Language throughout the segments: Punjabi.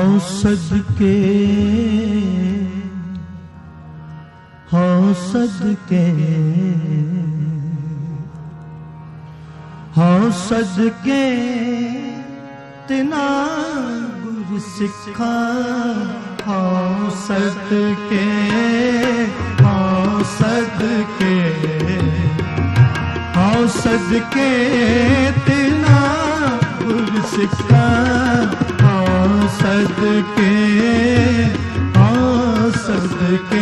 ਹਉ ਸਦਕੇ ਹਉ ਸਦਕੇ ਹਉ ਸਦਕੇ ਤਿਨਾ ਗੁਰ ਸਿੱਖਾ ਹਉ ਸਦਕੇ ਹਉ ਸਦਕੇ ਹਉ ਸਦਕੇ ਤਿਨਾ ਗੁਰ ਸਿੱਖਾ ਸਦਕੇ ਹਉ ਸਦਕੇ।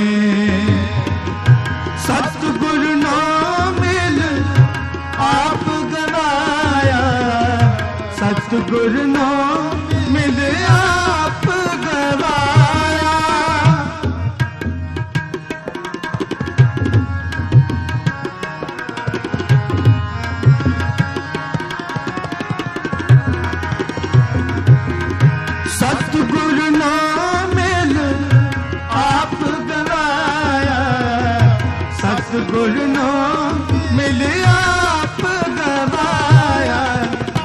ਸਤਿਗੁਰ ਨਾਮ ਮਿਲ ਆਪ ਗਵਾਇਆ।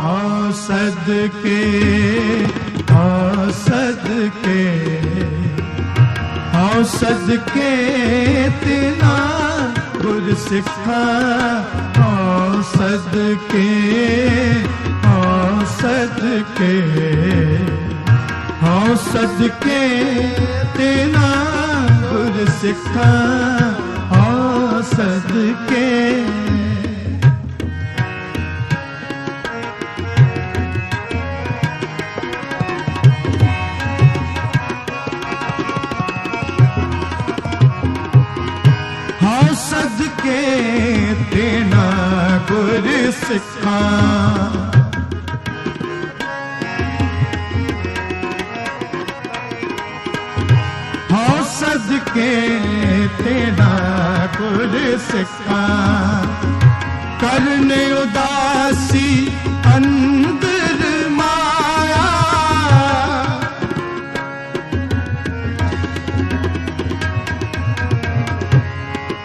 ਆ ਸਦਕੇ ਆ ਸਦਕੇ ਆ ਸਦਕੇ ਤਿਨਾ ਗੁਰ ਸਿੱਖਾ। ਆ ਸਦਕੇ ਆ ਸਦਕੇ ਹਉ ਸਦਕੇ ਤੇਨਾ ਗੁਰ ਸਿੱਖਾ। ਸਦਕੇ ਹਉ ਸਦਕੇ ਤੇਨਾ ਗੁਰ ਸਿੱਖਾ ਹਉ ਸਦਕੇ ਤੇਰਾ ਗੁਰ ਸਿੱਖਾ। ਕਰਨ ਉਦਾਸੀ, ਅੰਦਰ ਮਾਇਆ।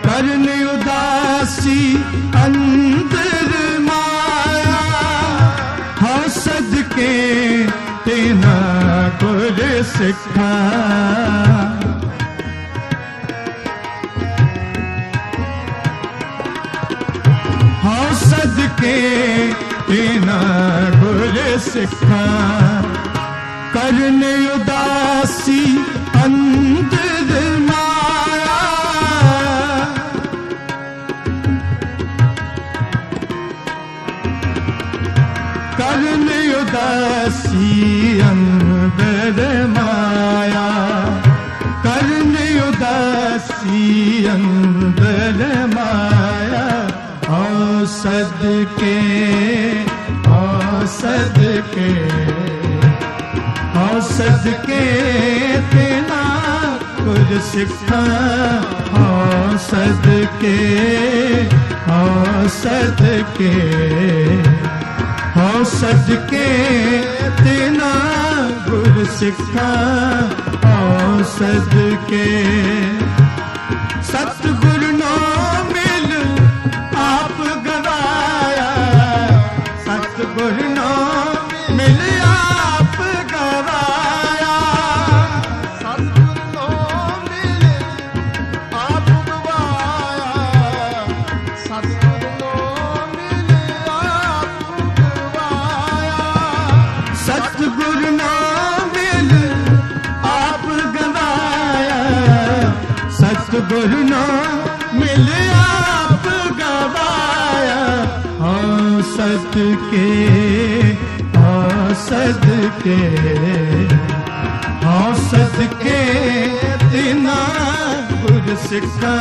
ਕਰਨ ਉਦਾਸੀ, ਅੰਦਰ ਮਾਇਆ। ਹਉ ਸਦਕੇ ਤੇਨਾ ਗੁਰ ਸਿੱਖਾ। ਹਉ ਸਦਕੇ ਤੇਨਾ ਗੁਰ ਸਿੱਖਾ ਕਰਨ ਉਦਾਸੀ ਅੰਦਰ ਮਾਇਆ ਕਰਨ ਉਦਾਸੀ ਅੰਦਰ ਸਦਕੇ ਆ ਸਦਕੇ ਆ ਸਦਕੇ ਤੇਨਾ ਗੁਰ ਸਿੱਖਾਂ ਆ ਸਦਕੇ ਆ ਸਦਕੇ ਹਉ ਸਦਕੇ ਤੇਨਾ ਗੁਰ ਸਿੱਖਾਂ ਹਉ ਸਦਕੇ ਸਤਿਗੁਰ ਸਤਿਗੁਰ ਨਾਮ ਆਪ ਗਵਾਇਆ। ਹਾਂ ਸਦਕੇ ਹਾਂ ਸਦਕੇ ਹਾਂ ਸਦਕੇ ਤਿਨਾ ਗੁਰ ਸਿੱਖਾ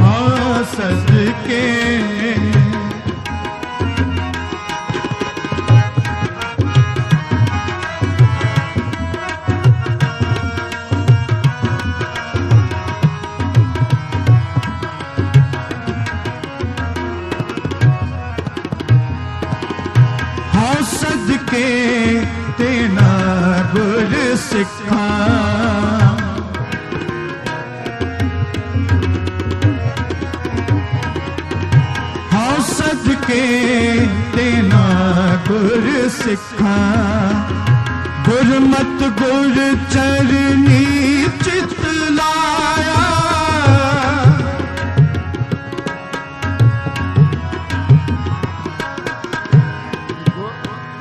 ਹਾਂ ਸਦਕੇ ਸਿੱਖਾ। ਹਉ ਸਦਕੇ ਤੇਨਾ ਗੁਰ ਸਿੱਖਾ। ਗੁਰਮਤ ਗੁਰ ਚਰਨੀ ਚਿਤ ਲਾਇਆ।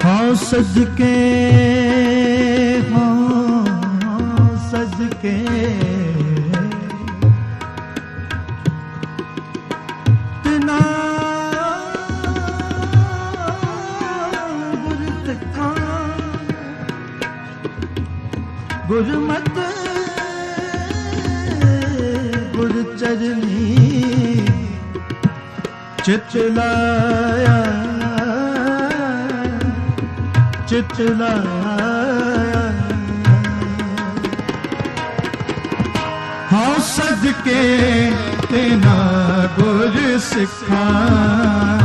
ਹਾਂ ਸਦਕੇ ਹਾਂ ਸਦਕੇ ਗੁਰਮਤ ਗੁਰ ਚਰਨੀ ਚਿਤ ਲਾਇਆ ਚਿਤ ਲਾਇਆ। ਹਾਂ ਤੇ ਨਾ ਗੁਰ ਸਿੱਖਾਂ।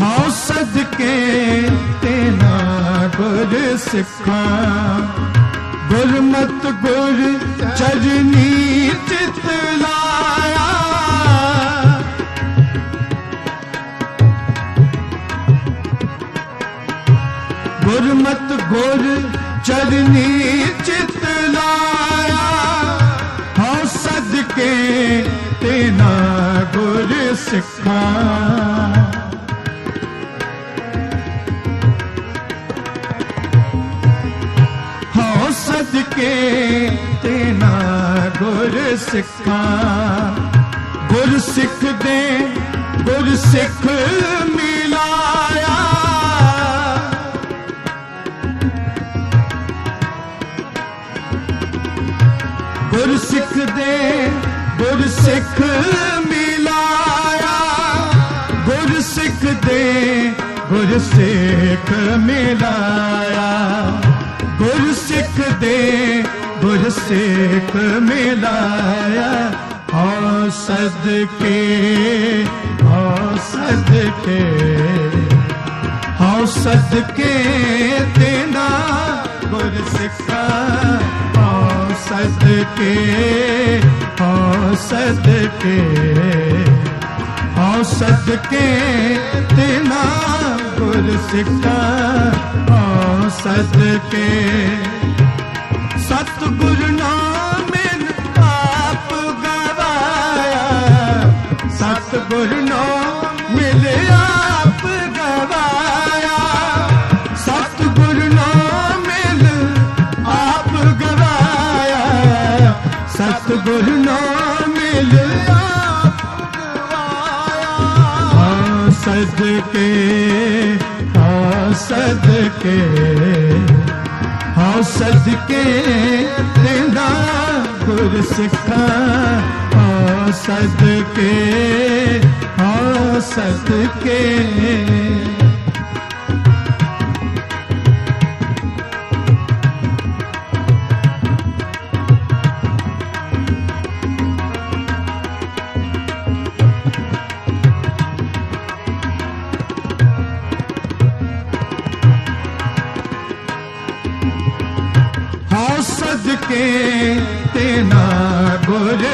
ਹਉ ਸਦਕੇ ਤੇਨਾ ਗੁਰ ਸਿੱਖਾਂ। ਗੁਰਮਤ ਗੁਰ ਚਰਨੀ ਚਿਤ ਲਾਇਆ। ਗੁਰਮਤ ਗੁਰ ਚਰਨੀ ਚਿਤ ਲਾਇਆ। ਹਉ ਸਦਕੇ ਤੇਨਾ ਗੁਰ ਸਿੱਖਾਂ। ਹਉ ਸਦਕੇ ਤੇਨਾ ਗੁਰ ਸਿੱਖਾਂ। ਗੁਰ ਸਿੱਖ ਦੇ, ਗੁਰ ਸਿੱਖ ਮਿਲਾਇਆ ਸਿੱਖ ਮਿਲਾਇਆ। ਗੁਰ ਸਿੱਖ ਦੇ ਗੁਰ ਸਿੱਖ ਮਿਲਾਇਆ। ਗੁਰ ਸਿੱਖ ਦੇ ਗੁਰ ਸਿੱਖ ਮਿਲਾਇਆ। ਹਉ ਸਦਕੇ ਹਉ ਸਦਕੇ ਹਉ ਸਦਕੇ ਤੇਨਾ ਗੁਰ ਸਿੱਖਾ ਸਦਕੇ ਹਉ ਸਦਕੇ ਹਉ ਸਦਕੇ ਤੇਨਾ ਗੁਰ ਸਿੱਖਾ ਹਉ ਸਦਕੇ। ਸਤਿਗੁਰ ਨਾਮਿਨ ਆਪ ਗਵਾਇਆ, ਸਤਿਗੁਰ ਨਾਮ ਸਦਕੇ ਹਾਂ ਸਦਕੇ ਹਾਂ ਸਦਕੇ ਤੇਰਾ ਗੁਰ ਸਿੱਖਾ ਹਾਂ ਸਦਕੇ ਹਾਂ ਸਦਕੇ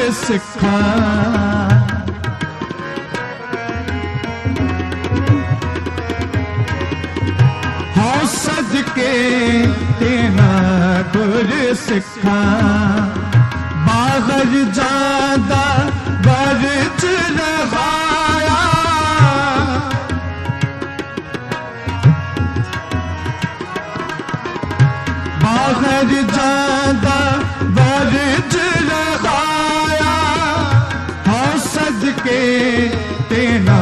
ਗੁਰ ਸਿੱਖਾ ਹਾਂ ਸਦਕੇ ਤੇਨਾ ਗੁਰ ਸਿੱਖਾ ਬਾਹਰ ਜਾਂਦਾ ਬਰਚ ਲਗਾਇਆ ਬਾਹਰ ਜਾਂਦਾ ਤੇਨਾ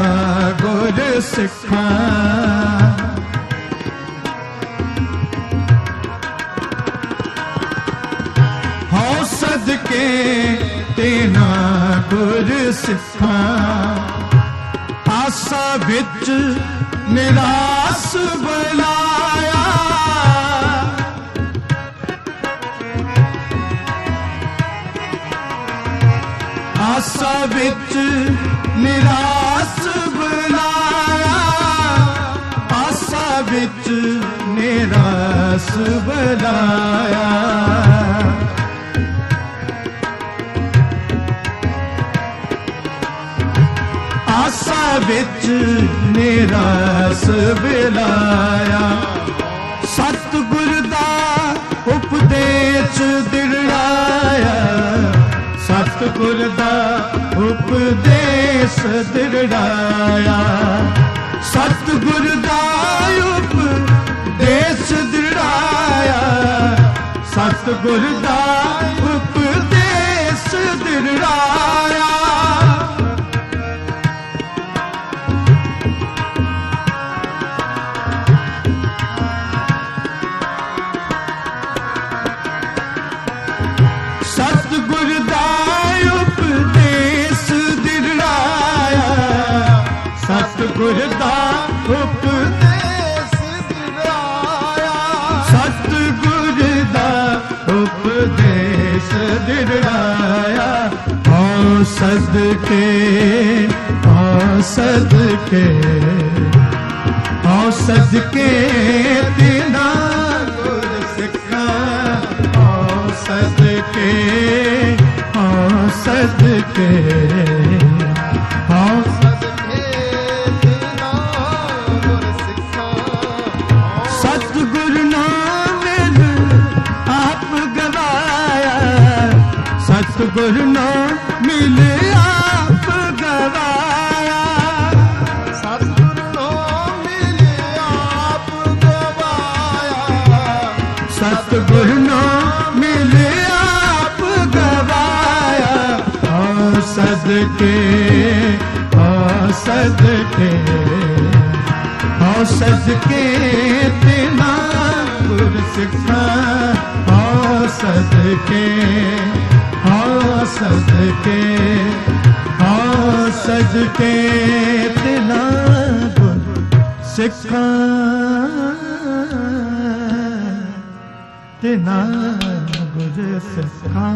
ਗੁਰ ਸਿੱਖਾਂ। ਹਉ ਸਦਕੇ ਤੇਨਾ ਗੁਰ ਸਿੱਖਾਂ। ਆਸਾ ਵਿੱਚ ਨਿਰਾਸ ਬਲਾਇਆ। ਆਸਾ ਵਿੱਚ ਨਿਰਾਸ ਬਲਾਇਆ ਆਸਾ ਵਿੱਚ ਨਿਰਾਸ ਬਲਾਇਆ ਆਸਾ ਵਿੱਚ ਨਿਰਾਸ਼ ਸਬਲਾਇਆ ਸਤਿਗੁਰ ਦਾ ਉਪਦੇਸ਼ ਦਿੜਾਇਆ ਸਤਿਗੁਰ ਦਾ ਉਪਦੇਸ਼ ਦਿੜਾਇਆ ਸਤਿਗੁਰ ਦਾ ਉਪਦੇਸ਼ ਦਿੜਾਇਆ ਸਤਿਗੁਰ ਦਾ ਸਤਿਗੁਰ ਦਾ ਉਪਦੇਸ਼ ਦੇਸ ਦਿਲਾਇਆ ਸਤਿਗੁਰ ਦਾ ਉਪਦੇਸ਼ ਦਿੜਾਇਆ ਹਉ ਸਦਕੇ ਹਉ ਸਦਕੇ ਹਉ ਸਦਕੇ ਤਿਨਾ ਗੁਰ ਸਿੱਖਾ। ਹਉ ਸਦਕੇ ਹਉ ਸਦਕੇ ਸਤਿਗੁਰ ਨਾਮ ਮਿਲਿਆ ਆਪ ਗਵਾਇਆ। ਸਤਿਗੁਰ ਨਾਮ ਮਿਲ ਆਪ ਗਵਾਇਆ। ਆ ਸਦਕੇ ਆ ਸਦਕੇ ਆ ਸਦਕੇ ਤੇਨਾ ਗੁਰ ਸਿੱਖਾ ਆ ਸਦਕੇ ਸਦਕੇ ਆ ਸਦਕੇ ਤੇਨਾ ਗੁਰ ਸਿੱਖਾਂ ਤੇ ਗੁਰ ਸਿੱਖਾਂ